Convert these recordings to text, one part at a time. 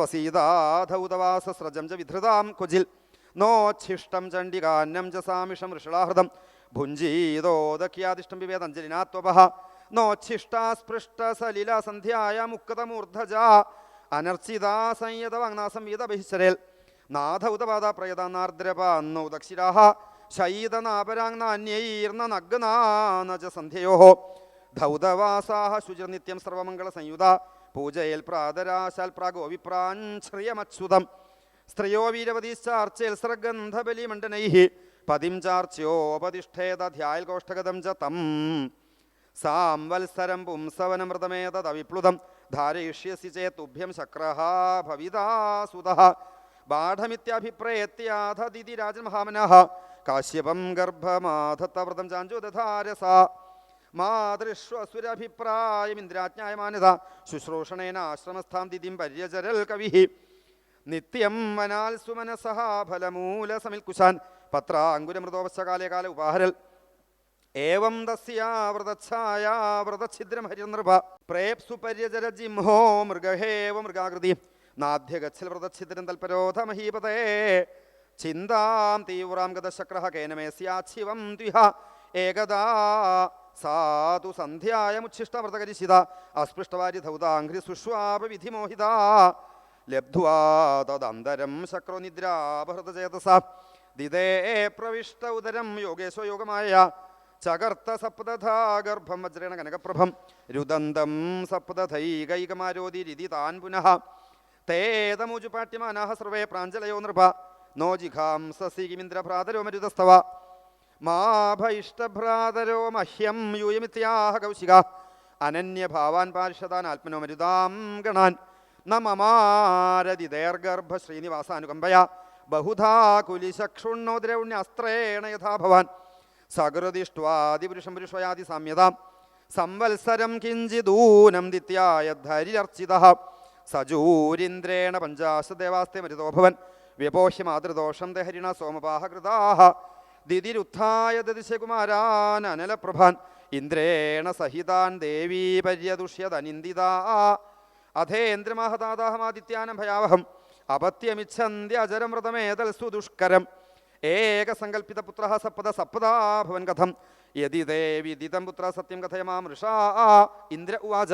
നവസീതാധൗതവാസസ്രജം ച വിധൃതാം കുജിൽ. നോച്ഛിഷ്ടം ചണ്ഡികാന്നം ച സാമിഷം ഋഷളാഹൃതം. ഭുഞ്ജീതോദഖ്യാതിഷ്ടം വിവേദഞ്ജലിനാത്വപഹ. നോച്ഛിഷ്ടാസ്പൃഷ്ട സലില സന്ധ്യായ മുക്തമൂർധജ. അനർച്ചിതാ സംയതവാങ്നാ സംവിത ബഹിശ്വരേൽ നാഥൗതപാദ പ്രയതാനാർദ്രപാന്നൗദക്ഷിരാഹ ശൈതനാപരാങ്നാന്യൈർന്ന നഗ്നാനജ സന്ധ്യയോ. ധൗതവാസാഹ ശുചിർനിത്യം സർവമംഗളസംയുത പൂജയേൽ പ്രാതരാശാൽ പ്രാഗോ സ്ത്രീയോ വീരവതീശ്ചാർച്ചേൽ സർഗന്ധബലിമണ്ഡനൈ പതിം ചാർച്യോപതിഷ്ഠേത ധ്യായൽ കോഷ്ടഗതം ച തം. സാംവത്സരം പുംസവനമൃതമേതവിപ്ലുതം ധാരയിഷ്യസി ചേത്തുഭ്യം ശക്രഃ ഭവിതാസുതഃ. ബാഠമിത്യഭിപ്രയത്യാധദിതി രാജമഹാമനഃ കാശ്യപം ഗർഭമാധത്തവ്രതം ചാഞ്ചുദധാരസ മാനത ശുശ്രൂഷണേന ആശ്രമസ്ഥാം ദിതിം പര്യചരൽ കവി. നിത്യം വനാൽ സുമനസഹ ഫലമൂല സമിൽകുശാൻ പത്രാങ്കുരമൃതോപശ്ചകാലേ കാല ഉപാഹരൽ. ഏവം തസ്യാവൃതച്ഛായാ വ്രതഛിദ്രം ഹരിനൃപ പ്രേപ്സു പര്യചര ജിംഹോ മൃഗഹേവ മൃഗാകൃതി. നാധ്യഗച്ഛൽ വ്രതഛിദ്രം തൽപരോധ മഹീപതേ ചിന്താം തീവ്രാം ഗതശക്ര കേനമേസ്യാച്ഛിവം ദ്വിഹ. ഏകദാ സാധു സന്ധ്യായമുച്ഛിഷ്ടവ്രതകരിശിത അസ്പൃഷ്ടവാരി ധൗതാഘ്രി സുഷ്വാപ വിധിമോഹിത ലബ്ധ്വാ തദന്തരം ശക്രോ നിദ്രാപഹൃതചേതസ ദിദേ പ്രവിഷ്ട ഉദരം യോഗേശോ യോഗമായ ചകർത്ത സപ്തഥാഗർഭം വജ്രേണ കനകപ്രഭം രുദന്തം സപ്തധൈകൈകമാരോതിരിതി താൻ പുനഃ തേതമുജുപാട്യമാനാഹ സർവേ പ്രാഞ്ജലയോ നൃപ നോ ജിഘാംസീകിമിന്ദ്രഭ്രാതരോ മരുതസ്തവ മാ ഭൈഷ്ടഭ്രാതരോ മഹ്യം യൂയമിത്യാഹ കൗശിക. അനന്യഭാവാൻ പാർഷദാൻ ആത്മനോമരുതാം ഗണാൻ. നമമാരതി മമാരതി ദൈർഗർഭ ശ്രീനിവാസാനുകമ്പയ. ബഹുധാ കുലിശക്ഷുണ്ണോദ്രൗണ്യസ്ത്രേണ യഥാ ഭവാൻ. സകൃതിഷ്ട്വാദിപുരുഷം പുരുഷയാതി സാമ്യതാം. സംവത്സരം കിഞ്ചിദൂനം ദിത്യായദ്ധരിരർച്ചിത സജൂരിന്ദ്രേണ പഞ്ചാശദേവാസ്തേ മരുതോഭവൻ വ്യപോഹ്യ മാതൃദോഷം ദേ ഹരിണ സോമപാഹകൃതാഹ. ദിതിരുത്ഥായ അനലപ്രഭാൻ ഇന്ദ്രേണ സഹിതാൻ ദേവീ പര്യദുഷ്യതനിന്ദിതാ അധേന്ദ്രമഹതാദാഹമാദിത്യാനം ഭയാവഹം. അപത്യമിച്ഛന്ത്യജരമൃതമേതൽ ദുഷ്കരം. ഏകസങ്കൽപ്പിത പുത്ര സപ്പദ സപ്പദാ ഭവൻ കഥം. യതി ദേവിദിതം പുത്ര സത്യം കഥയമാം ഋഷാ. ഇന്ദ്ര ഉവാച.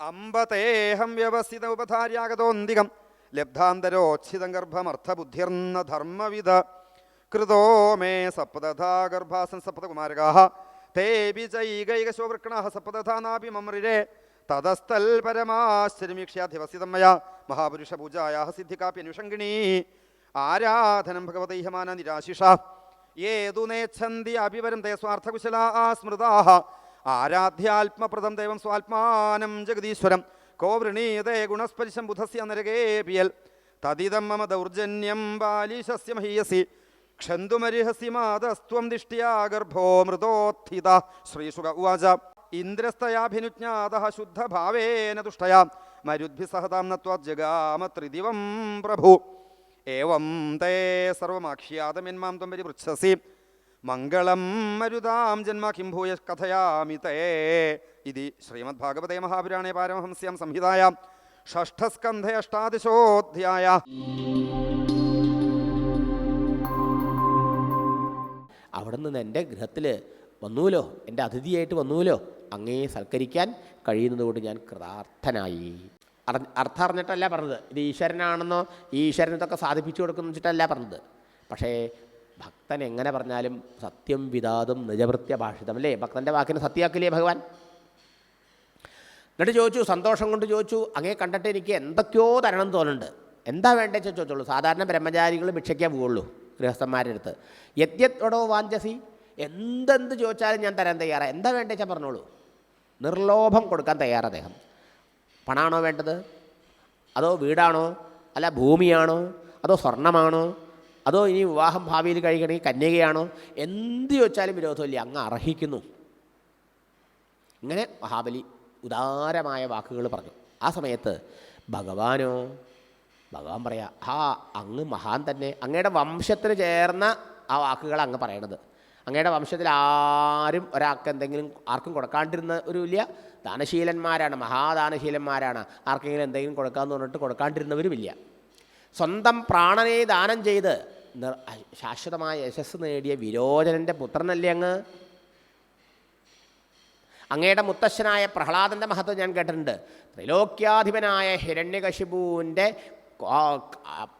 അമ്പതേഹം വ്യവസ്ഥിത ഉപധാര്യാഗതോന്തികം. ലബ്ധാന്തരോച്ഛിതം ഗർഭമർത്ഥബുദ്ധിർന്ന ധർമ്മവിധ. കൃതോ മേ സപ്തധാ ഗർഭാസൻ സപ്തകുമാരകാ തേപി ചൈകൈകശോവൃക്കണ സപ്തധാ നാപി മമ്രിരേ തതസ്ഥൽ പരമാശ്രമീക്ഷ്യധിവസിതമയ മഹാപുരുഷ പൂജായാഹ സിദ്ധികാപ്പി സിദ്ധികാപ്യനുഷങ്കിണീ ആരാധനം ഭഗവതൈഹമാന നിരാശിഷ ഏതു നേച്ഛന്തി അഭിവരം തേ സ്വാർത്ഥകുശലാ സ്മൃതാ ആരാധ്യാത്മപ്രദം ദൈവം സ്വാത്മാനം ജഗദീശ്വരം കോ വൃണീതേ ഗുണസ്പരിശം ബുധസ്യ നരകേ പിയൽ തദിതം മമ ദൗർജന്യം ബാലിശസ്യ മഹീയസി ക്ഷന്തുമരിഹസി മാതസ്ത്വം ദിഷ്ട്യാ ഗർഭോ മൃതോത്ഥിത. ശ്രീശുക ഉവാച ഇന്ദ്രസ്തയാഭിനുജ്ഞാത ശുദ്ധഭാവേന തുഷ്ടയാ. മരുദ്ഭിസഹതാം സഹതാം നത്വാജഗാമ ത്രിദിവം പ്രഭു. ഏവം തേ സർവമാഖ്യാതമെന്മാം ത്വം പരിപൃച്ഛസി. മംഗളം മരുതാം ജന്മ കിം ഭൂയ കഥയാമി തേ. ഇതി ശ്രീമദ്ഭാഗവതേ മഹാപുരാണേ പാരമഹംസ്യാം സംഹിതായാം. ഷഷ്ഠസ്കന്ധേ അഷ്ടാദശോധ്യായ അവിടെ നിന്ന് എന്റെ ഗൃഹത്തിൽ വന്നൂലോ? എന്റെ അതിഥിയായിട്ട് വന്നൂലോ? അങ്ങേ സൽക്കരിക്കാൻ കഴിയുന്നത് കൊണ്ട് ഞാൻ കൃതാർത്ഥനായി. അറി അർത്ഥം അറിഞ്ഞിട്ടല്ല പറഞ്ഞത്. ഇത് ഈശ്വരനാണെന്നോ ഈശ്വരനത്തൊക്കെ സാധിപ്പിച്ചു കൊടുക്കുന്നു വെച്ചിട്ടല്ല പറഞ്ഞത്. പക്ഷേ ഭക്തൻ എങ്ങനെ പറഞ്ഞാലും സത്യം വിതാതും നിജവൃത്യ ഭാഷിതം അല്ലേ? ഭക്തന്റെ വാക്കിനെ സത്യാക്കില്ലേ ഭഗവാൻ? എന്നിട്ട് ചോദിച്ചു സന്തോഷം കൊണ്ട് ചോദിച്ചു അങ്ങേ കണ്ടിട്ട് എനിക്ക് എന്തൊക്കെയോ തരണം തോന്നുന്നുണ്ട്. എന്താ വേണ്ടതെന്ന് ചോദിച്ചോളൂ. സാധാരണ ബ്രഹ്മചാരികൾ ഭിക്ഷയ്ക്കേ പോവുള്ളൂ. ഗൃഹസ്ഥന്മാരുടെ അടുത്ത് യദ്യത്തോടോ വാഞ്ചസി. എന്തെന്ത് ചോദിച്ചാലും ഞാൻ തരാൻ തയ്യാറാണ് എന്താ വേണ്ടേച്ചാൽ പറഞ്ഞോളൂ. നിർലോഭം കൊടുക്കാൻ തയ്യാറാണ് അദ്ദേഹം. പണമാണോ വേണ്ടത്? അതോ വീടാണോ? അല്ല ഭൂമിയാണോ? അതോ സ്വർണമാണോ? അതോ ഇനി വിവാഹം ഭാവിയിൽ കഴിക്കണമെങ്കിൽ കന്യകയാണോ? എന്ത് ചോദിച്ചാലും വിരോധമില്ല. അങ്ങ് അർഹിക്കുന്നു. ഇങ്ങനെ മഹാബലി ഉദാരമായ വാക്കുകൾ പറഞ്ഞു. ആ സമയത്ത് ഭഗവാനോ ഭഗവാൻ പറയാ ഹാ അങ്ങ് മഹാൻ തന്നെ. അങ്ങയുടെ വംശത്തിന് ചേർന്ന ആ വാക്കുകൾ അങ്ങ് പറയണത്. അങ്ങയുടെ വംശത്തിൽ ആരും ഒരാൾക്ക് എന്തെങ്കിലും ആർക്കും കൊടുക്കാണ്ടിരുന്ന ഒരു വലിയ ദാനശീലന്മാരാണ് മഹാദാനശീലന്മാരാണ്. ആർക്കെങ്കിലും എന്തെങ്കിലും കൊടുക്കാമെന്ന് പറഞ്ഞിട്ട് കൊടുക്കാണ്ടിരുന്നവരുമില്ല സ്വന്തം പ്രാണനെ ദാനം ചെയ്ത് ശാശ്വതമായ യശസ് നേടിയ വിരോചനന്റെ പുത്രനല്ലേ അങ്ങ്? അങ്ങയുടെ മുത്തശ്ശനായ പ്രഹ്ലാദന്റെ മഹത്വം ഞാൻ കേട്ടിട്ടുണ്ട്. ത്രിലോക്യാധിപനായ ഹിരണ്യകശിപുവിന്റെ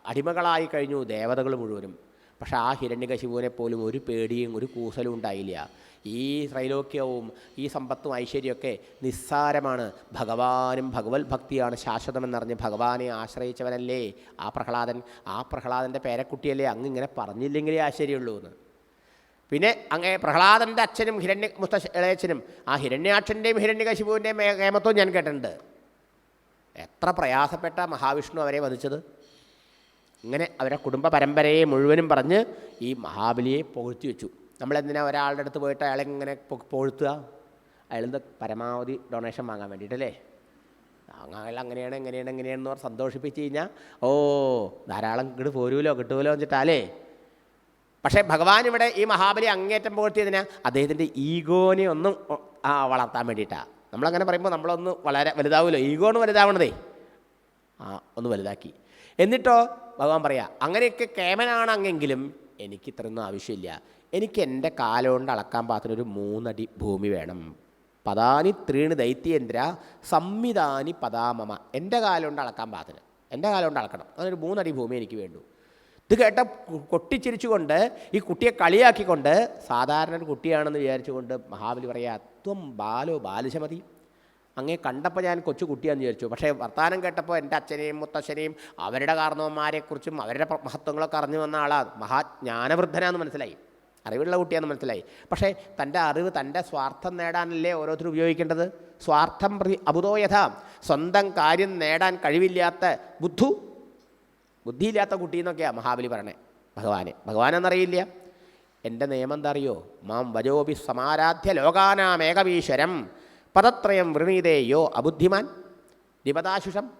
അടിമകളായി കഴിഞ്ഞു ദേവതകൾ മുഴുവനും. പക്ഷേ ആ ഹിരണ്യകശിപുവിനെ പോലും ഒരു പേടിയും ഒരു കൂസലും ഉണ്ടായില്ല. ഈ ത്രൈലോക്യവും ഈ സമ്പത്തും ഐശ്വര്യമൊക്കെ നിസ്സാരമാണ്. ഭഗവാനും ഭഗവത് ഭക്തിയാണ് ശാശ്വതമെന്നറിഞ്ഞ് ഭഗവാനെ ആശ്രയിച്ചവനല്ലേ ആ പ്രഹ്ലാദൻ? ആ പ്രഹ്ലാദന്റെ പേരക്കുട്ടിയല്ലേ? അങ്ങ് ഇങ്ങനെ പറഞ്ഞില്ലെങ്കിലേ ആശ്ചര്യമുള്ളൂ എന്ന്. പിന്നെ അങ്ങേ പ്രഹ്ലാദന്റെ അച്ഛനും ഹിരണ്യ ഇളയച്ചനും ആ ഹിരണ്യാക്ഷന്റെയും ഹിരണ്യകശിപുവിന്റെയും കേമത്വം ഞാൻ കേട്ടിട്ടുണ്ട്. എത്ര പ്രയാസപ്പെട്ട മഹാവിഷ്ണു അവരെ വധിച്ചത്? ഇങ്ങനെ അവരെ കുടുംബ പരമ്പരയെ മുഴുവനും പറഞ്ഞ് ഈ മഹാബലിയെ പുകഴ്ത്തി വെച്ചു. നമ്മളെന്തിനാ ഒരാളുടെ അടുത്ത് പോയിട്ട് അയാളെ ഇങ്ങനെ പുകഴ്ത്തുക അയാളിൽ നിന്ന് പരമാവധി ഡൊണേഷൻ വാങ്ങാൻ വേണ്ടിയിട്ടല്ലേ? അയാൾ അങ്ങനെയാണ് എങ്ങനെയാണ് എങ്ങനെയാണെന്ന് പറഞ്ഞ് സന്തോഷിപ്പിച്ച് കഴിഞ്ഞാൽ ഓ ധാരാളം ഇങ്ങോട്ട് പോരുമല്ലോ കിട്ടുമല്ലോ എന്നിട്ടാലേ പക്ഷേ ഭഗവാൻ ഇവിടെ ഈ മഹാബലി അങ്ങേറ്റം പുകഴ്ത്തിയതിനാ അദ്ദേഹത്തിന്റെ ഈഗോനെ ഒന്നും വളർത്താൻ വേണ്ടിയിട്ടാണ് നമ്മളങ്ങനെ പറയുമ്പോൾ നമ്മളൊന്ന് വളരെ വലുതാവുമല്ലോ ഒന്ന് വലുതാവണതേ. ആ ഒന്ന് വലുതാക്കി. എന്നിട്ടോ ഭഗവാൻ പറയാ അങ്ങനെയൊക്കെ കേമനാണ് അങ്ങെങ്കിലും എനിക്ക് ഇത്രയൊന്നും ആവശ്യമില്ല. എനിക്ക് എന്റെ കാലുകൊണ്ട് അളക്കാൻ പാകത്തിന് ഒരു മൂന്നടി ഭൂമി വേണം. പതാനി ത്രീണ് ദൈത്യേന്ദ്ര സംവിധാനി പതാമമ എന്റെ കാലുകൊണ്ട് അളക്കാൻ പാത്രം എന്റെ കാലുകൊണ്ട് അളക്കണം. അങ്ങനൊരു മൂന്നടി ഭൂമി എനിക്ക് വേണ്ടു. ഇത് കേട്ട കൊട്ടിച്ചിരിച്ചുകൊണ്ട് ഈ കുട്ടിയെ കളിയാക്കിക്കൊണ്ട് സാധാരണ ഒരു കുട്ടിയാണെന്ന് വിചാരിച്ചുകൊണ്ട് മഹാബലി പറയാ ത്വം ബാലോ ബാലശമതി. അങ്ങേ കണ്ടപ്പോൾ ഞാൻ കൊച്ചു കുട്ടിയാന്ന് വിചാരിച്ചു. പക്ഷേ വർത്തമാനം കേട്ടപ്പോൾ എന്റെ അച്ഛനെയും മുത്തശ്ശനെയും അവരുടെ കാരണവന്മാരെക്കുറിച്ചും അവരുടെ മഹത്വങ്ങളൊക്കെ അറിഞ്ഞു വന്ന ആളാണ് മഹാജ്ഞാനവൃദ്ധനാന്ന് മനസ്സിലായി. അറിവുള്ള കുട്ടിയാന്ന് മനസ്സിലായി. പക്ഷേ തന്റെ അറിവ് തന്റെ സ്വാർത്ഥം നേടാനല്ലേ ഓരോരുത്തരും ഉപയോഗിക്കേണ്ടത്? സ്വാർത്ഥം പ്രതി അബുദോയഥ സ്വന്തം കാര്യം നേടാൻ കഴിവില്ലാത്ത ബുദ്ധു ബുദ്ധിയില്ലാത്ത കുട്ടി എന്നൊക്കെയാണ് മഹാബലി പറയണേ. ഭഗവാനെ. ഭഗവാനെന്നറിയില്ല. എന്റെ നിയമം എന്താ അറിയോ മാം വജോപി സമാരാധ്യ ലോകാനാമേകവീശ്വരം. പദത്രയം വൃണീതേയോ അബുദ്ധിമാൻ? ദിപദാശുഷം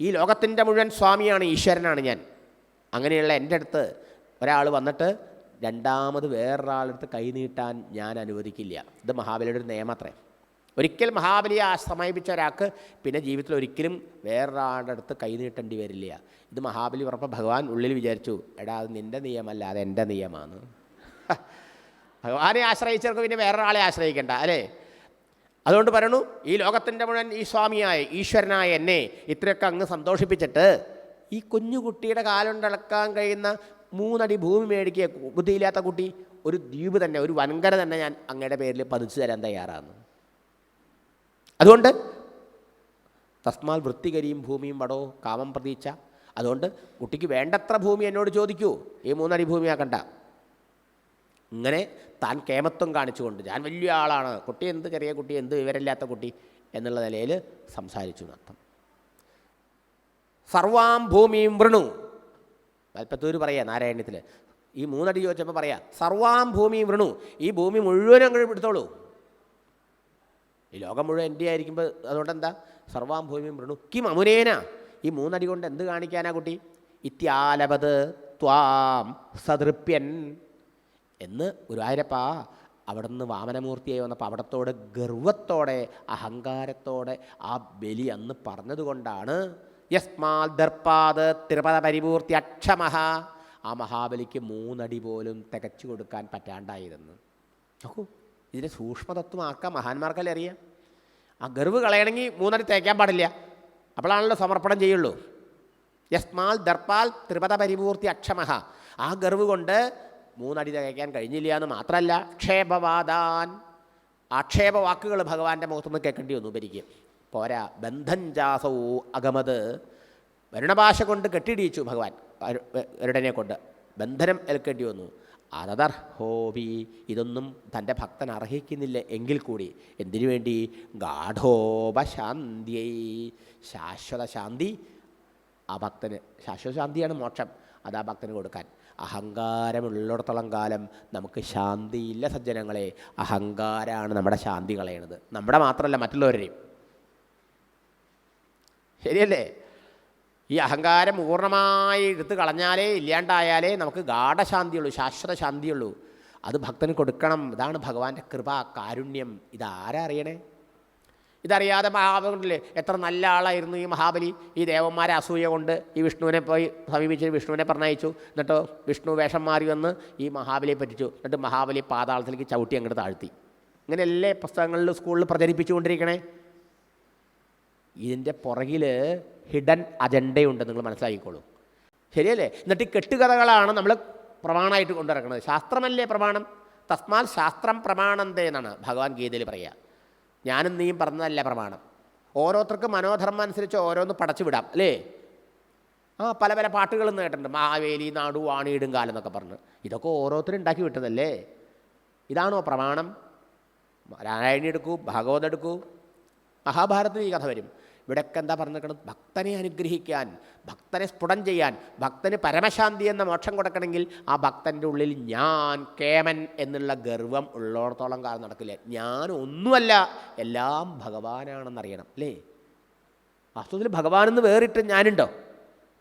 ഈ ലോകത്തിന്റെ മുഴുവൻ സ്വാമിയാണ് ഈശ്വരനാണ് ഞാൻ. അങ്ങനെയുള്ള എന്റെ അടുത്ത് ഒരാൾ വന്നിട്ട് രണ്ടാമത് വേറൊരാളടുത്ത് കൈ നീട്ടാൻ ഞാൻ അനുവദിക്കില്ല. ഇത് മഹാബലിയുടെ ഒരു നിയമത്രേ ഒരിക്കൽ മഹാബലിയെ ആശ്രമിപ്പിച്ച ഒരാൾക്ക് പിന്നെ ജീവിതത്തിൽ ഒരിക്കലും വേറൊരാളുടെ അടുത്ത് കൈ നീട്ടേണ്ടി വരില്ല. ഇത് മഹാബലി പറഞ്ഞപ്പോൾ ഭഗവാൻ ഉള്ളിൽ വിചാരിച്ചു എടാ അത് നിന്റെ നിയമമല്ല അത് എന്റെ നിയമമാണ്. ഭഗവാനെ ആശ്രയിച്ചവർക്ക് പിന്നെ വേറൊരാളെ ആശ്രയിക്കേണ്ട അല്ലേ? അതുകൊണ്ട് പറയണു ഈ ലോകത്തിന്റെ മുഴുവൻ ഈ സ്വാമിയായ ഈശ്വരനായ എന്നെ ഇത്രയൊക്കെ അങ്ങ് സന്തോഷിപ്പിച്ചിട്ട് ഈ കുഞ്ഞുകുട്ടിയുടെ കാലുണ്ടളക്കാൻ കഴിയുന്ന മൂന്നടി ഭൂമി മേടിക്കുക ബുദ്ധിയില്ലാത്ത കുട്ടി ഒരു ദ്വീപ് തന്നെ ഒരു വൻകര തന്നെ ഞാൻ അങ്ങയുടെ പേരിൽ പതിച്ചു തരാൻ തയ്യാറാണ്. അതുകൊണ്ട് തസ്മാൽ വൃത്തികരിയും ഭൂമിയും വടോ കാമം പ്രതീക്ഷ അതുകൊണ്ട് കുട്ടിക്ക് വേണ്ടത്ര ഭൂമി എന്നോട് ചോദിക്കൂ ഈ മൂന്നടി ഭൂമിയാക്കണ്ട. ഇങ്ങനെ താൻ കേമത്വം കാണിച്ചുകൊണ്ട് ഞാൻ വലിയ ആളാണ് കുട്ടി എന്ത് ചെറിയ കുട്ടി എന്ത് വിവരമില്ലാത്ത കുട്ടി എന്നുള്ള നിലയിൽ സംസാരിച്ചു എന്നർത്ഥം സർവാം ഭൂമിയും വൃണു. കൽപ്പത്തൂർ പറയാ നാരായണ്യത്തിൽ ഈ മൂന്നടി ചോദിച്ചപ്പോൾ പറയാ സർവാം ഭൂമിയും വൃണു. ഈ ഭൂമി മുഴുവനും അങ്ങോട്ട് എടുത്തോളൂ ഈ ലോകം മുഴുവൻ എന്റെ ആയിരിക്കുമ്പോൾ അതുകൊണ്ട് എന്താ സർവാം ഭൂമിയും വൃണു. കിം അമുനേന. ഈ മൂന്നടി കൊണ്ട് എന്ത് കാണിക്കാനാ കുട്ടി? ഇത്യാലപത് ത്വാം സതൃപ്യൻ എന്ന് ഗുരുവായൂരപ്പ അവിടെ നിന്ന് വാമനമൂർത്തിയായി വന്നപ്പോൾ അവിടത്തോടെ ഗർവത്തോടെ അഹങ്കാരത്തോടെ ആ ബലി അന്ന് പറഞ്ഞതുകൊണ്ടാണ് യസ്മാൽ ദർപ്പാത് തിരുപത പരിപൂർത്തി അക്ഷമഹ. ആ മഹാബലിക്ക് മൂന്നടി പോലും തികച്ചു കൊടുക്കാൻ പറ്റാണ്ടായിരുന്നു. നോക്കൂ ഇതിന്റെ സൂക്ഷ്മതത്വം ആക്കാൻ മഹാന്മാർക്കല്ലേ അറിയാം? ആ ഗർവ് കളയണമെങ്കിൽ മൂന്നടി തേക്കാൻ പാടില്ല. അപ്പോഴാണല്ലോ സമർപ്പണം ചെയ്യുള്ളൂ. യസ്മാൽ ദർപ്പാൽ ത്രിപദ പരിപൂർത്തി അക്ഷമഹ. ആ ഗർവ് കൊണ്ട് മൂന്നടി തികയ്ക്കാൻ കഴിഞ്ഞില്ല എന്ന് മാത്രമല്ല ക്ഷേപവാദാൻ. ആക്ഷേപ വാക്കുകൾ ഭഗവാന്റെ മുഖത്തുനിന്ന് കേൾക്കേണ്ടി വന്നു ഉപരിക്ക്. പോരാ ബന്ധം ജാസവു അഗമത്. വരുണഭാഷ കൊണ്ട് കെട്ടിടിയിച്ചു ഭഗവാൻ വരുടനെ കൊണ്ട്. ബന്ധനം ഏൽക്കേണ്ടി വന്നു. അതർഹോബി ഇതൊന്നും തന്റെ ഭക്തൻ അർഹിക്കുന്നില്ല എങ്കിൽ കൂടി. എന്തിനു വേണ്ടി? ഗാഠോപശാന്തിയൈ. ശാശ്വത ശാന്തി ആ ഭക്തന് ശാശ്വത ശാന്തിയാണ് മോക്ഷം അത് ആ ഭക്തന് കൊടുക്കാൻ. അഹങ്കാരമുള്ളിടത്തോളം കാലം നമുക്ക് ശാന്തിയില്ല സജ്ജനങ്ങളെ. അഹങ്കാരമാണ് നമ്മുടെ ശാന്തി കളയണത്. നമ്മുടെ മാത്രമല്ല മറ്റുള്ളവരുടെയും. ശരിയല്ലേ? ഈ അഹങ്കാരം പൂർണമായി എടുത്ത് കളഞ്ഞാലേ ഇല്ലാണ്ടായാലേ നമുക്ക് ഗാഠശാന്തിയുള്ളൂ ശാശ്വത ശാന്തിയുള്ളൂ അത് ഭക്തന് കൊടുക്കണം. ഇതാണ് ഭഗവാന്റെ കൃപ കാരുണ്യം. ഇതാരാ അറിയണേ? ഇതറിയാതെ മഹാബലില്ലേ എത്ര നല്ല ആളായിരുന്നു ഈ മഹാബലി. ഈ ദേവന്മാരെ അസൂയ കൊണ്ട് ഈ വിഷ്ണുവിനെ പോയി സമീപിച്ച് വിഷ്ണുവിനെ പറഞ്ഞയച്ചു. എന്നിട്ട് വിഷ്ണു വേഷം മാറി വന്ന് ഈ മഹാബലിയെ പറ്റിച്ചു. എന്നിട്ട് മഹാബലി പാതാളത്തിലേക്ക് ചവിട്ടി അങ്ങോട്ട് താഴ്ത്തി. ഇങ്ങനെയല്ലേ പുസ്തകങ്ങളിൽ സ്കൂളിൽ പ്രചരിപ്പിച്ചുകൊണ്ടിരിക്കണേ. ഇതിന്റെ പുറകിൽ ഹിഡൻ അജണ്ടയുണ്ട് നിങ്ങൾ മനസ്സിലാക്കിക്കോളൂ. ശരിയല്ലേ? എന്നിട്ട് ഈ കെട്ടുകഥകളാണ് നമ്മൾ പ്രമാണമായിട്ട് കൊണ്ടിറക്കുന്നത് ശാസ്ത്രമല്ലേ പ്രമാണം? തസ്മാൽ ശാസ്ത്രം പ്രമാണന്തേ എന്നാണ് ഭഗവാൻ ഗീതയിൽ പറയുക. ഞാനും നീയും പറഞ്ഞതല്ല പ്രമാണം. ഓരോരുത്തർക്കും മനോധർമ്മം അനുസരിച്ച് ഓരോന്ന് പടച്ചു വിടാം അല്ലേ? ആ പല പല പാട്ടുകളും കേട്ടിട്ടുണ്ട്. മാവേലി നാടു വാണിയിടും കാലം എന്നൊക്കെ പറഞ്ഞ്. ഇതൊക്കെ ഓരോരുത്തരും ഉണ്ടാക്കി വിട്ടതല്ലേ? ഇതാണോ പ്രമാണം? നാരായണി എടുക്കൂ ഭാഗവതം എടുക്കൂ. മഹാഭാരതത്തിൽ ഈ കഥ വരും. ഇവിടെയൊക്കെ എന്താ പറഞ്ഞിരിക്കുന്നത് ഭക്തനെ അനുഗ്രഹിക്കാൻ ഭക്തനെ സ്ഫുടം ചെയ്യാൻ ഭക്തന് പരമശാന്തി എന്ന മോക്ഷം കൊടുക്കണമെങ്കിൽ ആ ഭക്തന്റെ ഉള്ളിൽ ഞാൻ കേമൻ എന്നുള്ള ഗർവം ഉള്ളിടത്തോളം കാലം നടക്കില്ല? ഞാൻ ഒന്നുമല്ല എല്ലാം ഭഗവാനാണെന്നറിയണം അല്ലേ? വാസ്തവത്തിൽ ഭഗവാനെന്ന് വേറിട്ട് ഞാനുണ്ടോ?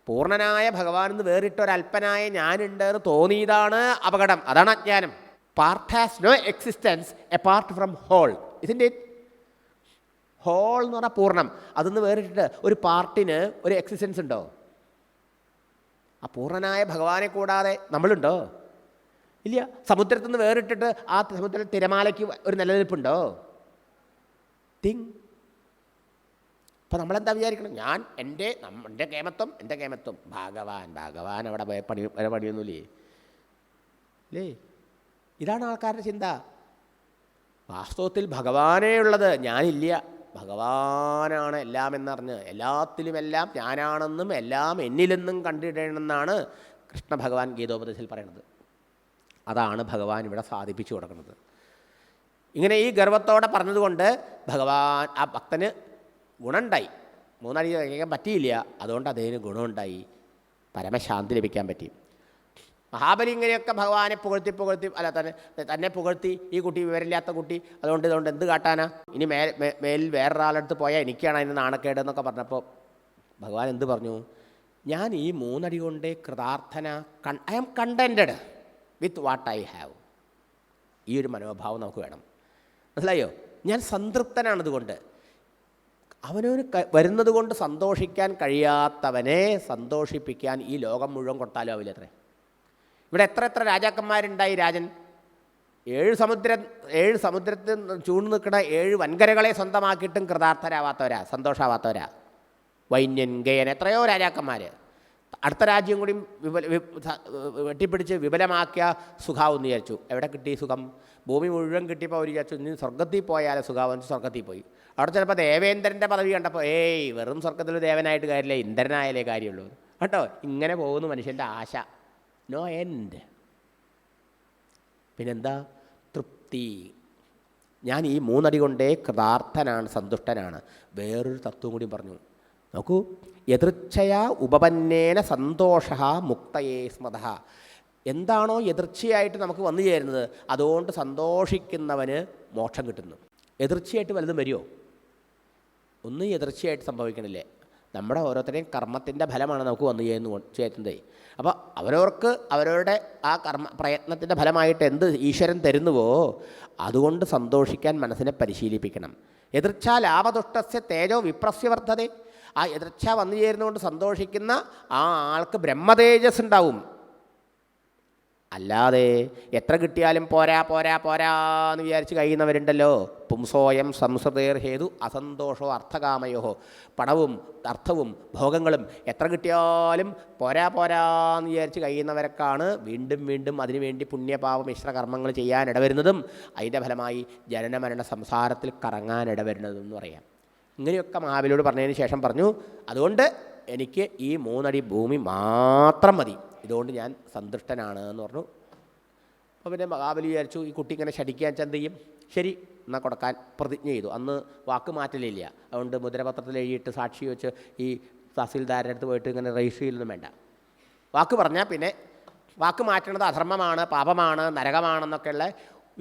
പൂർണനായ ഭഗവാനെന്ന് വേറിട്ട് ഒരല്പനായ ഞാനുണ്ട് എന്ന് തോന്നിയതാണ് അപകടം അതാണ് അജ്ഞാനം. Part has no existence a part from whole ഇതിന്റെ ഹോൾ എന്ന് പറഞ്ഞാൽ പൂർണം. അതൊന്ന് വേറിട്ടിട്ട് ഒരു പാർട്ടിന് ഒരു എക്സിസ്റ്റൻസ് ഉണ്ടോ? ആ പൂർണനായ ഭഗവാനെ കൂടാതെ നമ്മളുണ്ടോ? ഇല്ല. സമുദ്രത്തിൽ നിന്ന് വേറിട്ടിട്ട് ആ സമുദ്ര തിരമാലയ്ക്ക് ഒരു നിലനിൽപ്പുണ്ടോ? തിങ് അപ്പോൾ നമ്മളെന്താ വിചാരിക്കണം? ഞാൻ എന്റെ എന്റെ കേമത്വം എന്റെ കേമത്വം. ഭഗവാൻ ഭഗവാൻ അവിടെ പണി വരെ പണിയൊന്നുമില്ലേ? അല്ലേ ഇതാണ് ആൾക്കാരുടെ ചിന്ത. വാസ്തവത്തിൽ ഭഗവാനേ ഉള്ളത്. ഞാനില്ല. ഭഗവാനാണ് എല്ലാം എന്നറിഞ്ഞ് എല്ലാത്തിലുമെല്ലാം ഞാനാണെന്നും എല്ലാം എന്നിലെന്നും കണ്ടിടണമെന്നാണ് കൃഷ്ണ ഭഗവാൻ ഗീതോപദേശത്തിൽ പറയുന്നത് അതാണ് ഭഗവാൻ ഇവിടെ സാധിപ്പിച്ചു കൊടുക്കുന്നത്. ഇങ്ങനെ ഈ ഗർവത്തോടെ പറഞ്ഞതുകൊണ്ട് ഭഗവാൻ ആ ഭക്തന് ഗുണമുണ്ടായി. മൂന്നടി കഴിക്കാൻ പറ്റിയില്ല. അതുകൊണ്ട് അദ്ദേഹത്തിന് ഗുണമുണ്ടായി. പരമശാന്തി ലഭിക്കാൻ പറ്റി. മഹാബലി ഇങ്ങനെയൊക്കെ ഭഗവാനെ പുകഴ്ത്തി പുകഴ്ത്തി അല്ല തന്നെ തന്നെ പുകഴ്ത്തി ഈ കുട്ടി വിവരമില്ലാത്ത കുട്ടി. അതുകൊണ്ട് ഇതുകൊണ്ട് എന്ത് കാട്ടാനാ? ഇനി മേൽ മേലിൽ വേറൊരാളടുത്ത് പോയാൽ എനിക്കാണ് അതിന് നാണക്കേട് എന്നൊക്കെ പറഞ്ഞപ്പോൾ ഭഗവാൻ എന്ത് പറഞ്ഞു? ഞാൻ ഈ മൂന്നടി കൊണ്ടേ കൃതാർത്ഥന കൺ I am contented with what I have ഈ ഒരു മനോഭാവം നമുക്ക് വേണം. മനസ്സിലായോ? ഞാൻ സംതൃപ്തനാണതുകൊണ്ട് അവനവന് വരുന്നത് കൊണ്ട് സന്തോഷിക്കാൻ കഴിയാത്തവനെ സന്തോഷിപ്പിക്കാൻ ഈ ലോകം മുഴുവൻ കൊടുത്താലും ആവില്ല അത്രേ? ഇവിടെ എത്ര എത്ര രാജാക്കന്മാരുണ്ടായി രാജൻ? ഏഴ് സമുദ്ര ഏഴ് സമുദ്രത്തിൽ ചൂണ്ടു നിൽക്കുന്ന ഏഴ് വൻകരകളെ സ്വന്തമാക്കിയിട്ടും കൃതാർത്ഥരാവാത്തവരാ സന്തോഷമാവാത്തവരാ വൈന്യൻ ഗയൻ എത്രയോ രാജാക്കന്മാർ അടുത്ത രാജ്യം കൂടി വിപുല വെട്ടിപ്പിടിച്ച് വിപുലമാക്കിയ സുഖാവെന്ന് വിചാരിച്ചു. എവിടെ കിട്ടി സുഖം? ഭൂമി മുഴുവൻ കിട്ടിയപ്പോൾ അവർ വിചാരിച്ചു ഇനി സ്വർഗത്തിൽ പോയാൽ സുഖാവെന്ന് സ്വർഗത്തിൽ പോയി. അവിടെ ചിലപ്പോൾ ദേവേന്ദ്രന്റെ പദവി കണ്ടപ്പോൾ ഏയ് വെറും സ്വർഗത്തിൽ ദേവനായിട്ട് കാര്യമില്ല ഇന്ദ്രനായാലേ കാര്യമുള്ളൂ. കേട്ടോ? ഇങ്ങനെ പോകുന്നു മനുഷ്യന്റെ ആശ. നോ എൻഡ് പിന്നെന്താ? തൃപ്തി. ഞാൻ ഈ മൂന്നടി കൊണ്ടേ കൃതാർത്ഥനാണ് സന്തുഷ്ടനാണ്. വേറൊരു തത്വം കൂടി പറഞ്ഞു. നോക്കൂ. എതിർച്ഛയാ ഉപപന്നേന സന്തോഷ മുക്തയേ സ്മത എന്താണോ എതിർച്ചയായിട്ട് നമുക്ക് വന്നു ചേരുന്നത് അതുകൊണ്ട് സന്തോഷിക്കുന്നവന് മോക്ഷം കിട്ടുന്നു. എതിർച്ചയായിട്ട് വലുതും വരുമോ? ഒന്നും എതിർച്ചയായിട്ട് സംഭവിക്കണില്ലേ. നമ്മുടെ ഓരോരുത്തരെയും കർമ്മത്തിന്റെ ഫലമാണ് നമുക്ക് വന്നു ചെയ്യുന്നു ചെയ്യുന്നത് അപ്പോൾ അവരവർക്ക് അവരവരുടെ ആ കർമ്മ പ്രയത്നത്തിന്റെ ഫലമായിട്ട് എന്ത് ഈശ്വരൻ തരുന്നുവോ അതുകൊണ്ട് സന്തോഷിക്കാൻ മനസ്സിനെ പരിശീലിപ്പിക്കണം. എതിർച്ഛാ ലാഭദുഷ്ടസ്യ തേജോ വിപ്രസ്യവർദ്ധത ആ എതിർച്ഛ വന്നു ചേരുന്നതുകൊണ്ട് സന്തോഷിക്കുന്ന ആ ആൾക്ക് ബ്രഹ്മതേജസ് ഉണ്ടാവും. അല്ലാതെ എത്ര കിട്ടിയാലും പോരാ പോരാ പോരാ എന്ന് വിചാരിച്ച് കഴിയുന്നവരുണ്ടല്ലോ. പുംസോയം സംസൃതേർ ഹേതു അസന്തോഷോ അർത്ഥകാമയോ. പണവും അർത്ഥവും ഭോഗങ്ങളും എത്ര കിട്ടിയാലും പോരാ പോരാ എന്ന് വിചാരിച്ച് കഴിയുന്നവർക്കാണ് വീണ്ടും വീണ്ടും അതിനുവേണ്ടി പുണ്യപാപ മിശ്ര കർമ്മങ്ങൾ ചെയ്യാൻ ഇടവരുന്നതും അതിന്റെ ഫലമായി ജനന മരണ സംസാരത്തിൽ കറങ്ങാൻ ഇടവരുന്നതും എന്ന് പറയാം. ഇങ്ങനെയൊക്കെ മഹാബലിയോട് പറഞ്ഞതിന് ശേഷം പറഞ്ഞു അതുകൊണ്ട് എനിക്ക് ഈ മൂന്നടി ഭൂമി മാത്രം മതി. ഇതുകൊണ്ട് ഞാൻ സന്തുഷ്ടനാണ് എന്ന് പറഞ്ഞു. അപ്പോൾ പിന്നെ മഹാബലി വിചാരിച്ചു ഈ കുട്ടി ഇങ്ങനെ ശടിക്കാൻ ചെന്ത് ചെയ്യും? ശരി എന്നാൽ കൊടുക്കാൻ പ്രതിജ്ഞ ചെയ്തു. അന്ന് വാക്ക് മാറ്റലില്ല. അതുകൊണ്ട് മുദ്രപത്രത്തിൽ എഴുതിയിട്ട് സാക്ഷി വെച്ച് ഈ തഹസീൽദാരുടെ അടുത്ത് പോയിട്ട് ഇങ്ങനെ രജിസ്റ്റർ ചെയ്യലൊന്നും വേണ്ട. വാക്ക് പറഞ്ഞാൽ പിന്നെ വാക്ക് മാറ്റണത് അധർമ്മമാണ് പാപമാണ് നരകമാണെന്നൊക്കെയുള്ള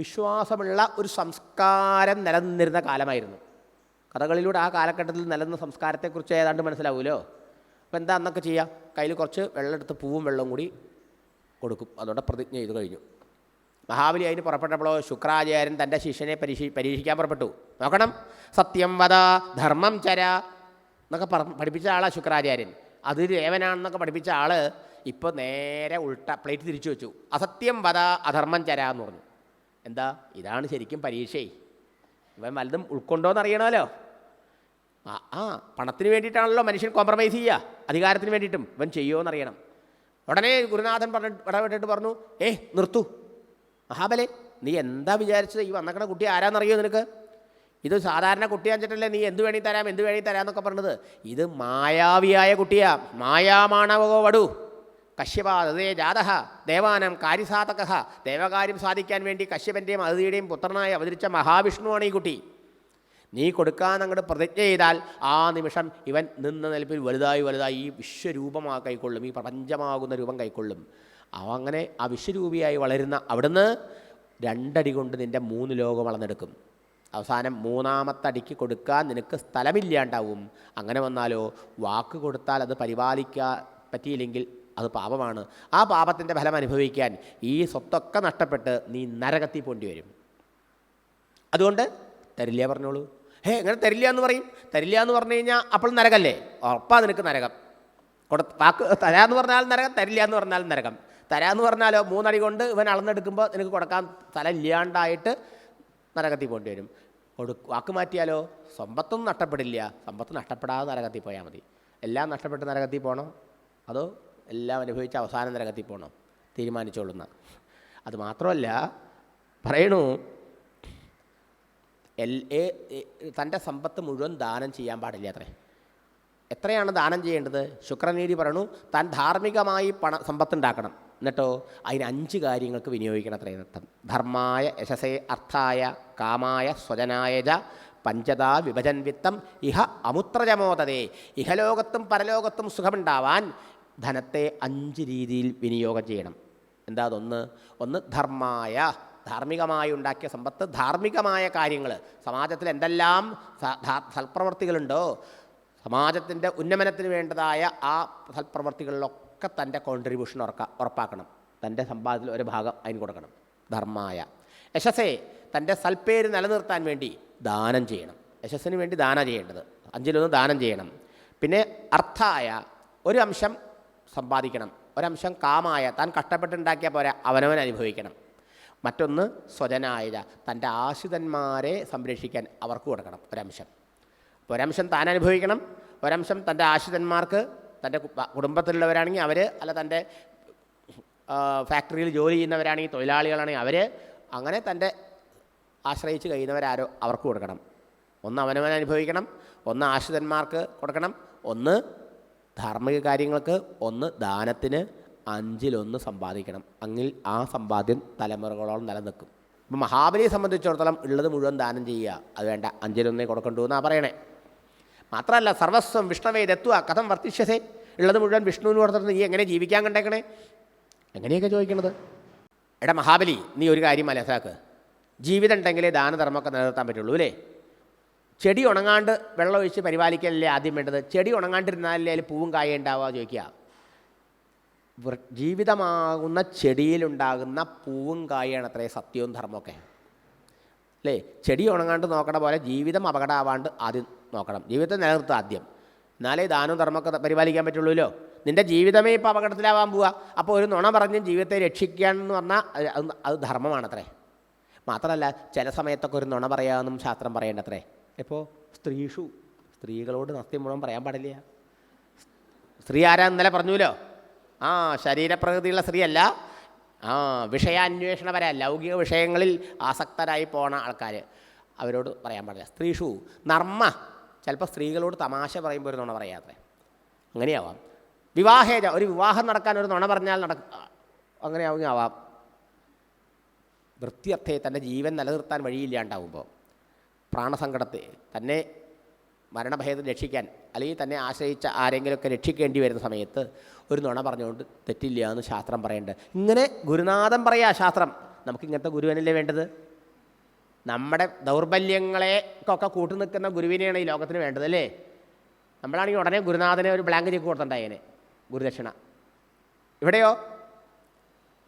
വിശ്വാസമുള്ള ഒരു സംസ്കാരം നിലനിന്നിരുന്ന കാലമായിരുന്നു. കഥകളിലൂടെ ആ കാലഘട്ടത്തിൽ നിലനിന്ന സംസ്കാരത്തെക്കുറിച്ച് ഏതാണ്ട് മനസ്സിലാവുമല്ലോ അപ്പോൾ എന്താ അന്നൊക്കെ ചെയ്യുക കയ്യിൽ കുറച്ച് വെള്ളം എടുത്ത് പൂവും വെള്ളവും കൂടി കൊടുക്കും. അതുകൊണ്ട് പ്രതിജ്ഞ ചെയ്തു കഴിഞ്ഞു. മഹാബലി അതിന് പുറപ്പെട്ടപ്പോഴോ ശുക്രാചാര്യൻ തന്റെ ശിഷ്യനെ പരീക്ഷി പരീക്ഷിക്കാൻ പുറപ്പെട്ടു. നോക്കണം. സത്യം വത ധർമ്മം ചര എന്നൊക്കെ പഠിപ്പിച്ച ആളാണ് ശുക്രാചാര്യൻ. അത് ദേവനാണെന്നൊക്കെ പഠിപ്പിച്ച ആൾ ഇപ്പോൾ നേരെ ഉൾട്ട പ്ലേറ്റ് തിരിച്ചു വെച്ചു. അസത്യം വത അധർമ്മം ചര എന്ന് പറഞ്ഞു. എന്താ? ഇതാണ് ശരിക്കും പരീക്ഷയെ. ഇവൻ വലുതും ഉൾക്കൊണ്ടോന്ന് അറിയണമല്ലോ. ആ ആ പണത്തിന് വേണ്ടിയിട്ടാണല്ലോ മനുഷ്യൻ കോംപ്രമൈസ് ചെയ്യുക. അധികാരത്തിന് വേണ്ടിയിട്ടും ഇവൻ ചെയ്യുമോ എന്നറിയണം. ഉടനെ ഗുരുനാഥൻ പറഞ്ഞിട്ട് ഇടപെട്ടിട്ട് പറഞ്ഞു ഏ നിർത്തു. മഹാബലെ നീ എന്താ വിചാരിച്ചത്? ഈ വന്നക്കണ കുട്ടി ആരാന്നറിയോ നിനക്ക്? ഇത് സാധാരണ കുട്ടി വെച്ചിട്ടല്ലേ നീ എന്ത് വേണി തരാം എന്ത് വേണി തരാം എന്നൊക്കെ പറഞ്ഞത്. ഇത് മായാവിയായ കുട്ടിയാ. മായാമാണവകോ വടു. കശ്യപാതേ ജാതഹ ദേവാനം കാര്യസാധക ദേവകാര്യം സാധിക്കാൻ വേണ്ടി കശ്യപന്റെയും അതിഥിയുടെയും പുത്രനായി അവതരിച്ച മഹാവിഷ്ണുവാണ് ഈ കുട്ടി. നീ കൊടുക്കാൻ അങ്ങോട്ട് പ്രതിജ്ഞ ചെയ്താൽ ആ നിമിഷം ഇവൻ നിന്ന നിലപ്പിൽ വലുതായി വലുതായി ഈ വിശ്വരൂപമാ കൈക്കൊള്ളും ഈ പ്രപഞ്ചമാകുന്ന രൂപം കൈക്കൊള്ളും. അങ്ങനെ ആ വിശ്വരൂപിയായി വളരുന്ന അവിടുന്ന് രണ്ടടി കൊണ്ട് നിന്റെ മൂന്ന് ലോകം വളർന്നെടുക്കും അവസാനം മൂന്നാമത്തെ അടിക്ക് കൊടുക്കാൻ നിനക്ക് സ്ഥലമില്ലാണ്ടാവും. അങ്ങനെ വന്നാലോ വാക്ക് കൊടുത്താൽ അത് പരിപാലിക്കാൻ പറ്റിയില്ലെങ്കിൽ അത് പാപമാണ്. ആ പാപത്തിന്റെ ഫലം അനുഭവിക്കാൻ ഈ സ്വത്തൊക്കെ നഷ്ടപ്പെട്ട് നീ നരകത്തിൽ പോണ്ടി വരും. അതുകൊണ്ട് തരില്ല പറഞ്ഞോളൂ? ഹേ അങ്ങനെ തരില്ല എന്ന് പറയും. തരില്ല എന്ന് പറഞ്ഞു കഴിഞ്ഞാൽ അപ്പോൾ നരകല്ലേ? ഉറപ്പാ നിനക്ക് നരകം. കൊടു വാക്ക് തരാന്ന് പറഞ്ഞാൽ നരകം തരില്ല എന്ന് പറഞ്ഞാൽ നരകം. തരാന്ന് പറഞ്ഞാലോ മൂന്നടി കൊണ്ട് ഇവൻ അളന്നെടുക്കുമ്പോൾ നിനക്ക് കൊടുക്കാൻ സ്ഥലം ഇല്ലാണ്ടായിട്ട് നരകത്തിൽ പോകേണ്ടി വരും. കൊടു വാക്ക് മാറ്റിയാലോ? സമ്പത്തൊന്നും നഷ്ടപ്പെടില്ല. സമ്പത്ത് നഷ്ടപ്പെടാതെ നരകത്തിൽ പോയാൽ മതി. എല്ലാം നഷ്ടപ്പെട്ട് നരകത്തിൽ പോകണോ അതോ എല്ലാം അനുഭവിച്ച് അവസാനം നരകത്തിൽ പോകണോ തീരുമാനിച്ചോളുന്ന. അത് മാത്രമല്ല പറയണു എൽ തന്റെ സമ്പത്ത് മുഴുവൻ ദാനം ചെയ്യാൻ പാടില്ല അത്രേ. എത്രയാണ് ദാനം ചെയ്യേണ്ടത്? ശുക്രനീതി പറയണു താൻ ധാർമ്മികമായി പണ സമ്പത്തുണ്ടാക്കണം. എന്നിട്ടോ അതിന് അഞ്ച് കാര്യങ്ങൾക്ക് വിനിയോഗിക്കണം അത്രയും അർത്ഥം. ധർമായ യശസേ അർത്ഥായ കാമായ സ്വജനായ ജ പഞ്ചതാ വിഭജൻ വിത്തം ഇഹ അമുത്രജമോദതേ. ഇഹലോകത്തും പരലോകത്തും സുഖമുണ്ടാവാൻ ധനത്തെ അഞ്ച് രീതിയിൽ വിനിയോഗം ചെയ്യണം. എന്താ അതൊന്ന്? ഒന്ന് ധർമായ ധാർമ്മികമായി ഉണ്ടാക്കിയ സമ്പത്ത് ധാർമ്മികമായ കാര്യങ്ങൾ. സമാജത്തിൽ എന്തെല്ലാം സൽപ്രവർത്തികളുണ്ടോ സമാജത്തിന്റെ ഉന്നമനത്തിന് വേണ്ടതായ ആ സൽപ്രവർത്തികളിലൊക്കെ തന്റെ കോൺട്രിബ്യൂഷൻ ഉറക്ക ഉറപ്പാക്കണം. തന്റെ സമ്പാദത്തിൽ ഒരു ഭാഗം അതിന് കൊടുക്കണം. ധർമ്മായ. യശസ്സേ തന്റെ സൽപ്പേര് നിലനിർത്താൻ വേണ്ടി ദാനം ചെയ്യണം. യശസ്സിന് വേണ്ടി ദാനം ചെയ്യേണ്ടത്. അഞ്ചിലൊന്ന് ദാനം ചെയ്യണം. പിന്നെ അർത്ഥായ ഒരു അംശം സമ്പാദിക്കണം. ഒരംശം കാമായ താൻ കഷ്ടപ്പെട്ടുണ്ടാക്കിയ പോരാ അവനവൻ അനുഭവിക്കണം. മറ്റൊന്ന് സ്വജനായത തന്റെ ആശ്രിതന്മാരെ സംരക്ഷിക്കാൻ അവർക്ക് കൊടുക്കണം. ഒരംശം. അപ്പോൾ ഒരംശം താൻ അനുഭവിക്കണം. ഒരംശം തന്റെ ആശ്രിതന്മാർക്ക് തന്റെ കുടുംബത്തിലുള്ളവരാണെങ്കിൽ അവർ അല്ല തന്റെ ഫാക്ടറിയിൽ ജോലി ചെയ്യുന്നവരാണെങ്കിൽ തൊഴിലാളികളാണെങ്കിൽ അവർ അങ്ങനെ തന്റെ ആശ്രയിച്ച് കഴിയുന്നവരാരോ അവർക്ക് കൊടുക്കണം. ഒന്ന് അവനവൻ അനുഭവിക്കണം ഒന്ന് ആശ്രിതന്മാർക്ക് കൊടുക്കണം ഒന്ന് ധാർമ്മിക കാര്യങ്ങൾക്ക് ഒന്ന് ദാനത്തിന് അഞ്ചിലൊന്ന് സമ്പാദിക്കണം. അങ്ങിൽ ആ സമ്പാദ്യം തലമുറകളോളം നിലനിൽക്കും. ഇപ്പം മഹാബലിയെ സംബന്ധിച്ചിടത്തോളം ഉള്ളത് മുഴുവൻ ദാനം ചെയ്യുക. അത് വേണ്ട. അഞ്ചിലൊന്നേ കൊടുക്കണ്ടു എന്നാണ് പറയണേ. മാത്രമല്ല സർവസ്വം വിഷ്ണവേ രത്വ കഥം വർത്തിഷ്യസേ ഉള്ളത് മുഴുവൻ വിഷ്ണുവിന് കൊടുത്തിട്ട് നീ എങ്ങനെ ജീവിക്കാൻ കണ്ടേക്കണേ? എങ്ങനെയൊക്കെ ചോദിക്കണത്? എടാ മഹാബലി നീ ഒരു കാര്യം മനസ്സിലാക്ക്. ജീവിതം ഉണ്ടെങ്കിലേ ദാനധർമ്മമൊക്കെ നിലനിർത്താൻ പറ്റുള്ളൂ അല്ലേ? ചെടി ഉണങ്ങാണ്ട് വെള്ളം ഒഴിച്ച് പരിപാലിക്കാനല്ലേ ആദ്യം വേണ്ടത്? ചെടി ഉണങ്ങാണ്ടിരുന്നാലേ അതിൽ പൂവും കായ ഉണ്ടാവുക ചോദിക്കുക. ജീവിതമാകുന്ന ചെടിയിലുണ്ടാകുന്ന പൂവും കായാണ് അത്രേ സത്യവും ധർമ്മമൊക്കെ അല്ലേ? ചെടി ഉണങ്ങാണ്ട് നോക്കണ പോലെ ജീവിതം അപകടമാവാണ്ട് ആദ്യം നോക്കണം. ജീവിതത്തെ നിലനിർത്തുക ആദ്യം. എന്നാലേ ദാനവും ധർമ്മമൊക്കെ പരിപാലിക്കാൻ പറ്റുള്ളൂല്ലോ. നിന്റെ ജീവിതമേ ഇപ്പോൾ അപകടത്തിലാവാൻ പോവുക അപ്പോൾ ഒരു നുണ പറഞ്ഞ് ജീവിതത്തെ രക്ഷിക്കുക എന്ന് പറഞ്ഞാൽ അത് അത് ധർമ്മമാണത്രേ. മാത്രമല്ല ചില സമയത്തൊക്കെ ഒരു നുണ പറയാമെന്നും ശാസ്ത്രം പറയേണ്ടത്രേ. ഇപ്പോൾ സ്ത്രീഷു. സ്ത്രീകളോട് നസ്തി മുഴുവൻ പറയാൻ പാടില്ല. സ്ത്രീ ആരാ ഇന്നലെ പറഞ്ഞുല്ലോ ആ ശരീരപ്രകൃതിയുള്ള സ്ത്രീയല്ല. ആ വിഷയാന്വേഷണപര ലൗകിക വിഷയങ്ങളിൽ ആസക്തരായി പോണ ആൾക്കാർ അവരോട് പറയാൻ പാടില്ല. സ്ത്രീഷു നർമ്മ. ചിലപ്പോൾ സ്ത്രീകളോട് തമാശ പറയുമ്പോൾ ഒരു നുണ പറയാത്രേ അങ്ങനെയാവാം. വിവാഹേജ ഒരു വിവാഹം നടക്കാൻ ഒരു നുണ പറഞ്ഞാൽ നട അങ്ങനെയാവുമെങ്കിൽ ആവാം വൃത്തിയർത്ഥയെ തന്റെ ജീവൻ നിലനിർത്താൻ വഴിയില്ലാണ്ടാവുമ്പോൾ പ്രാണസങ്കടത്തെ തന്നെ മരണഭേദം രക്ഷിക്കാൻ അല്ലെങ്കിൽ തന്നെ ആശ്രയിച്ച ആരെങ്കിലുമൊക്കെ രക്ഷിക്കേണ്ടി വരുന്ന സമയത്ത് ഒരു നുണ പറഞ്ഞുകൊണ്ട് തെറ്റില്ല എന്ന് ശാസ്ത്രം പറയേണ്ടത്. ഇങ്ങനെ ഗുരുനാഥം പറയാ ശാസ്ത്രം നമുക്ക് ഇങ്ങനത്തെ ഗുരുവനല്ലേ വേണ്ടത്? നമ്മുടെ ദൗർബല്യങ്ങളെ ഒക്കെ കൂട്ടു നിൽക്കുന്ന ഗുരുവിനെയാണ് ഈ ലോകത്തിന് വേണ്ടത് അല്ലേ? നമ്മളാണെങ്കിൽ ഉടനെ ഗുരുനാഥനെ ഒരു ബ്ലാങ്ക് ചെക്ക് കൊടുത്തിട്ടുണ്ടായേനെ ഗുരുദക്ഷിണ. ഇവിടെയോ?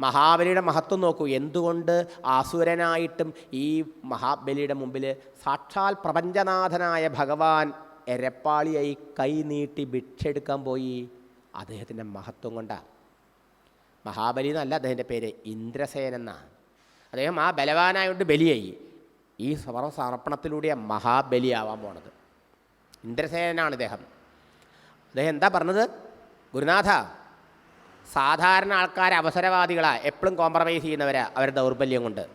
മഹാബലിയുടെ മഹത്വം നോക്കൂ. എന്തുകൊണ്ട് ആസുരനായിട്ടും ഈ മഹാബലിയുടെ മുമ്പിൽ സാക്ഷാൽ പ്രപഞ്ചനാഥനായ ഭഗവാൻ എരപ്പാളിയായി കൈ നീട്ടി ഭിക്ഷെടുക്കാൻ പോയി. അദ്ദേഹത്തിന്റെ മഹത്വം കൊണ്ടാണ് മഹാബലി എന്നല്ല അദ്ദേഹത്തിന്റെ പേര് ഇന്ദ്രസേൻ എന്നാണ് അദ്ദേഹം ആ ബലവാനായോണ്ട് ബലിയായി. ഈ സമർ സമർപ്പണത്തിലൂടെയാണ് മഹാബലിയാവാൻ പോണത്. ഇന്ദ്രസേനാണ് ഇദ്ദേഹം. അദ്ദേഹം എന്താ പറഞ്ഞത്? ഗുരുനാഥ സാധാരണ ആൾക്കാർ അവസരവാദികളാണ് എപ്പോഴും കോംപ്രമൈസ് ചെയ്യുന്നവരാ അവരുടെ ദൗർബല്യം കൊണ്ട്.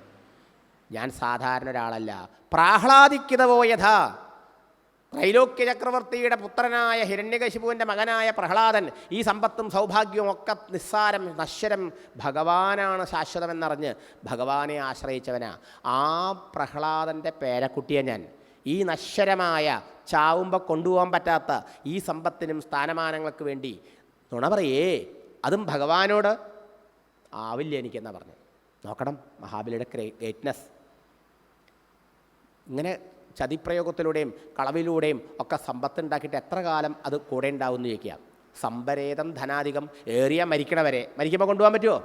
ഞാൻ സാധാരണ ഒരാളല്ല. പ്രാഹ്ലാദിക്കുന്നവോ യഥാ? ത്രൈലോക്യ ചക്രവർത്തിയുടെ പുത്രനായ ഹിരണ്യകശിപുവിന്റെ മകനായ പ്രഹ്ലാദൻ ഈ സമ്പത്തും സൗഭാഗ്യവും ഒക്കെ നിസ്സാരം നശ്വരം ഭഗവാനാണ് ശാശ്വതമെന്നറിഞ്ഞ് ഭഗവാനെ ആശ്രയിച്ചവനാ. ആ പ്രഹ്ലാദന്റെ പേരക്കുട്ടിയെ ഞാൻ ഈ നശ്വരമായ ചാവുമ്പോൾ കൊണ്ടുപോകാൻ പറ്റാത്ത ഈ സമ്പത്തിനും സ്ഥാനമാനങ്ങൾക്ക് വേണ്ടി നുണ പറയേ. അതും ഭഗവാനോട്? ആവില്ല എനിക്കെന്നാ പറഞ്ഞു. നോക്കണം മഹാബലിയുടെ ഗ്രേറ്റ്നസ് ഇങ്ങനെ ചതിപ്രയോഗത്തിലൂടെയും കളവിലൂടെയും ഒക്കെ സമ്പത്തുണ്ടാക്കിയിട്ട് എത്ര കാലം അത് കൂടെ ഉണ്ടാവുമെന്ന് ചോദിക്കുക. സമ്പരേതം ധനാധികം ഏറിയ മരിക്കണവരെ. മരിക്കുമ്പോൾ കൊണ്ടുപോകാൻ പറ്റുമോ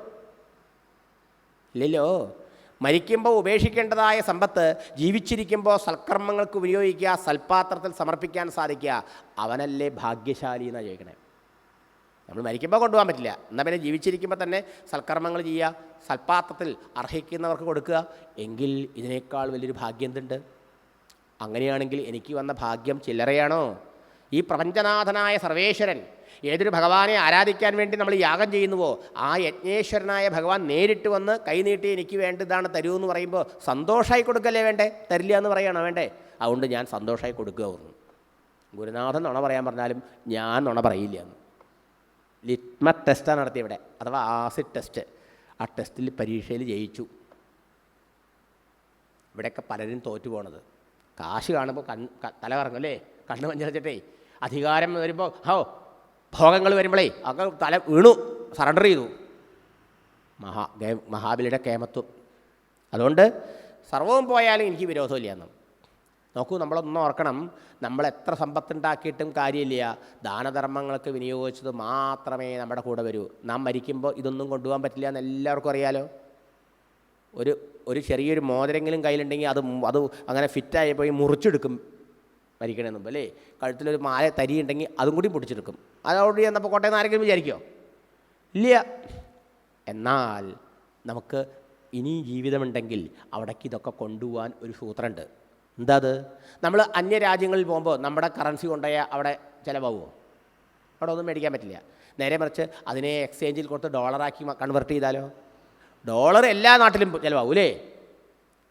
ഇല്ലല്ലോ. മരിക്കുമ്പോൾ ഉപേക്ഷിക്കേണ്ടതായ സമ്പത്ത് ജീവിച്ചിരിക്കുമ്പോൾ സൽക്കർമ്മങ്ങൾക്ക് ഉപയോഗിക്കുക സൽപാത്രത്തിൽ സമർപ്പിക്കാൻ സാധിക്കുക അവനല്ലേ ഭാഗ്യശാലി എന്നാണ് ചോദിക്കണേ. നമ്മൾ മരിക്കുമ്പോൾ കൊണ്ടുപോകാൻ പറ്റില്ല. എന്നാൽ പിന്നെ ജീവിച്ചിരിക്കുമ്പോൾ തന്നെ സൽക്കർമ്മങ്ങൾ ചെയ്യുക സൽപാത്രത്തിൽ അർഹിക്കുന്നവർക്ക് കൊടുക്കുക. എങ്കിൽ ഇതിനേക്കാൾ വലിയൊരു ഭാഗ്യം എന്തുണ്ട്? അങ്ങനെയാണെങ്കിൽ എനിക്ക് വന്ന ഭാഗ്യം ചില്ലറയാണോ? ഈ പ്രപഞ്ചനാഥനായ സർവേശ്വരൻ ഏതൊരു ഭഗവാനെ ആരാധിക്കാൻ വേണ്ടി നമ്മൾ യാഗം ചെയ്യുന്നുവോ ആ യജ്ഞേശ്വരനായ ഭഗവാൻ നേരിട്ട് വന്ന് കൈനീട്ടി എനിക്ക് വേണ്ടതാണ് തരൂ എന്ന് പറയുമ്പോൾ സന്തോഷമായി കൊടുക്കല്ലേ വേണ്ടേ? തരില്ല എന്ന് പറയണോ വേണ്ടേ? അതുകൊണ്ട് ഞാൻ സന്തോഷമായി കൊടുക്കുക പറഞ്ഞു ഗുരുനാഥൻ നുണ പറയാൻ പറഞ്ഞാലും ഞാൻ നുണ പറയില്ല എന്ന്. ലിറ്റ്മ ടെസ്റ്റാണ് നടത്തിയത് ഇവിടെ അഥവാ ആസിഡ് ടെസ്റ്റ്. ആ ടെസ്റ്റിൽ പരീക്ഷയിൽ ജയിച്ചു. ഇവിടെയൊക്കെ പലരും തോറ്റു പോണത് കാശ് കാണുമ്പോൾ കൺ തല കറങ്ങും അല്ലേ? കണ്ണ് മഞ്ഞളിച്ചിട്ടേ. അധികാരം വരുമ്പോൾ ഹോ ഭോഗങ്ങൾ വരുമ്പോഴേ അങ്ങ് തല വീണു സറണ്ടർ ചെയ്തു. മഹാ ഗേ- മഹാബലിയുടെ കേമത്വം. അതുകൊണ്ട് സർവവും പോയാലും എനിക്ക് വിരോധമില്ല എന്ന്. നോക്കൂ നമ്മളൊന്നും ഓർക്കണം. നമ്മൾ എത്ര സമ്പത്തുണ്ടാക്കിയിട്ടും കാര്യമില്ല. ദാനധർമ്മങ്ങൾക്ക് വിനിയോഗിച്ചത് മാത്രമേ നമ്മുടെ കൂടെ വരൂ. നാം മരിക്കുമ്പോൾ ഇതൊന്നും കൊണ്ടുപോകാൻ പറ്റില്ല എന്ന് എല്ലാവർക്കും അറിയാലോ? ഒരു ഒരു ചെറിയൊരു മോതിരെങ്കിലും കയ്യിലുണ്ടെങ്കിൽ അത് അത് അങ്ങനെ ഫിറ്റായി പോയി മുറിച്ചെടുക്കും മരിക്കണേ മുമ്പ് അല്ലേ? കഴുത്തിലൊരു മാല തരി ഉണ്ടെങ്കിൽ അതും കൂടി പൊടിച്ചെടുക്കും അതോട് ചെന്നപ്പോൾ കോട്ടയം ആരെങ്കിലും വിചാരിക്കുമോ ഇല്ല. എന്നാൽ നമുക്ക് ഇനി ജീവിതമുണ്ടെങ്കിൽ അവിടേക്ക് ഇതൊക്കെ കൊണ്ടുപോകാൻ ഒരു സൂത്രമുണ്ട്. എന്താ അത്? നമ്മൾ അന്യരാജ്യങ്ങളിൽ പോകുമ്പോൾ നമ്മുടെ കറൻസി കൊണ്ടുപോയ അവിടെ ചിലവാകുമോ? അവിടെ ഒന്നും മേടിക്കാൻ പറ്റില്ല. നേരെ മറിച്ച് അതിനെ എക്സ്ചേഞ്ചിൽ കൊടുത്ത് ഡോളറാക്കി കൺവെർട്ട് ചെയ്താലോ? ഡോളർ എല്ലാ നാട്ടിലും ചിലവാകൂലേ?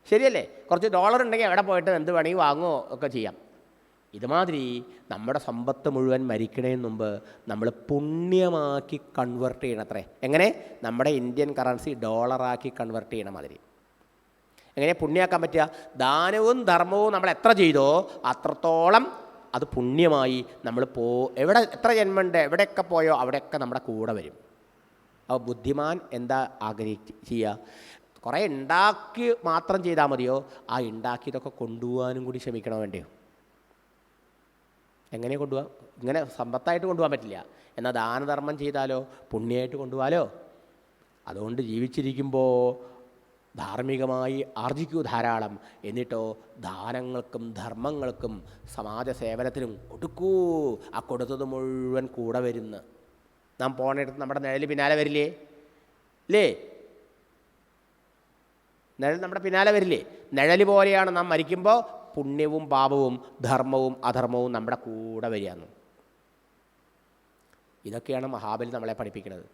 ശരിയല്ലേ? കുറച്ച് ഡോളർ ഉണ്ടെങ്കിൽ എവിടെ പോയിട്ട് എന്ത് വേണമെങ്കിൽ വാങ്ങുകയോ ഒക്കെ ചെയ്യാം. ഇതുമാതിരി നമ്മുടെ സമ്പത്ത് മുഴുവൻ മരിക്കണേന് മുമ്പ് നമ്മൾ പുണ്യമാക്കി കൺവെർട്ട് ചെയ്യണത്രേ. എങ്ങനെ? നമ്മുടെ ഇന്ത്യൻ കറൻസി ഡോളറാക്കി കൺവെർട്ട് ചെയ്യണ മാതിരി. എങ്ങനെ പുണ്യമാക്കാൻ പറ്റുക? ദാനവും ധർമ്മവും നമ്മൾ എത്ര ചെയ്തോ അത്രത്തോളം അത് പുണ്യമായി നമ്മൾ പോ എവിടെ എത്ര ജന്മമുണ്ട് എവിടെയൊക്കെ പോയോ അവിടെയൊക്കെ നമ്മുടെ കൂടെ വരും. അപ്പോൾ ബുദ്ധിമാൻ എന്താ ആഗ്രഹിച്ച് ചെയ്യുക കുറേ ഉണ്ടാക്കി മാത്രം ചെയ്താൽ മതിയോ? ആ ഉണ്ടാക്കിയതൊക്കെ കൊണ്ടുപോകാനും കൂടി ശ്രമിക്കണം വേണ്ടിയോ? എങ്ങനെ കൊണ്ടുപോകാം ഇങ്ങനെ സമ്പത്തായിട്ട് കൊണ്ടുപോകാൻ പറ്റില്ല. എന്നാൽ ദാനധർമ്മം ചെയ്താലോ? പുണ്യമായിട്ട് കൊണ്ടുപോകാലോ അതുകൊണ്ട് ജീവിച്ചിരിക്കുമ്പോൾ ധാർമ്മികമായി ആർജിക്കൂ ധാരാളം. എന്നിട്ടോ ദാനങ്ങൾക്കും ധർമ്മങ്ങൾക്കും സമാജ സേവനത്തിനും കൊടുക്കൂ ആ കൊടുത്തത് മുഴുവൻ കൂടെ വരുന്ന. നാം പോണിടത്ത് നമ്മുടെ നിഴൽ പിന്നാലെ വരില്ലേ? ഇല്ലേ നിഴൽ നമ്മുടെ പിന്നാലെ വരില്ലേ? നിഴൽ പോലെയാണ് നാം മരിക്കുമ്പോൾ പുണ്യവും പാപവും ധർമ്മവും അധർമ്മവും നമ്മുടെ കൂടെ വരികയാണ്. ഇതൊക്കെയാണ് മഹാബലി നമ്മളെ പഠിപ്പിക്കുന്നത്.